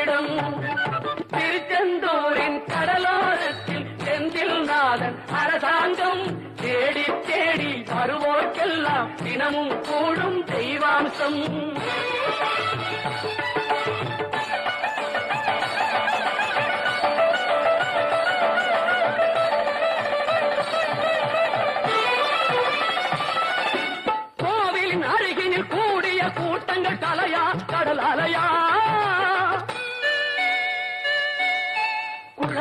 இடம் திருச்செந்தூரின் கடலோரத்தில் செந்தில் நாதன் அரசாங்கம். தேடி தேடி வருவோர்க்கெல்லாம் தினமும் கூடும் தெய்வாம்சம். கோவிலின் அருகினில் கூடிய கூட்டங்கள் கலையா கடலால